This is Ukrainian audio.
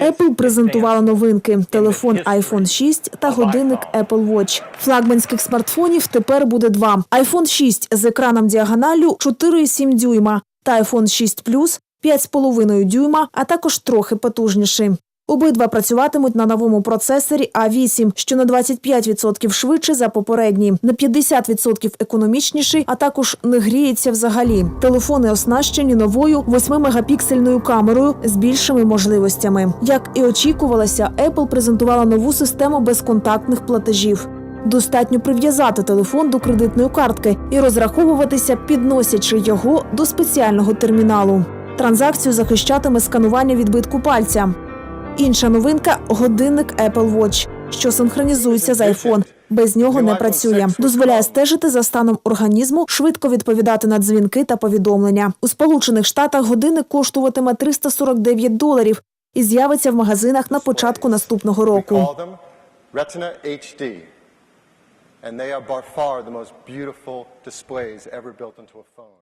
Apple презентувала новинки: телефон iPhone 6 та годинник. Apple Watch. Флагманських смартфонів тепер буде два: iPhone 6 з екраном діагоналлю 4,7 дюйма та iPhone 6 Plus 5,5 дюйма, а також трохи потужніший. Обидва працюватимуть на новому процесорі А8, що на 25% швидше за попередній, на 50% економічніший, а також не гріється взагалі. Телефони оснащені новою 8-мегапіксельною камерою з більшими можливостями. Як і очікувалося, Apple презентувала нову систему безконтактних платежів. Достатньо прив'язати телефон до кредитної картки і розраховуватися, підносячи його до спеціального терміналу. Транзакцію захищатиме сканування відбитку пальця. Інша новинка годинник Apple Watch, що синхронізується з iPhone. Без нього не працює. Дозволяє стежити за станом організму, швидко відповідати на дзвінки та повідомлення. У Сполучених Штатах годинник коштуватиме 349 доларів і з'явиться в магазинах на початку наступного року. And they are by far the most beautiful displays ever built into a phone.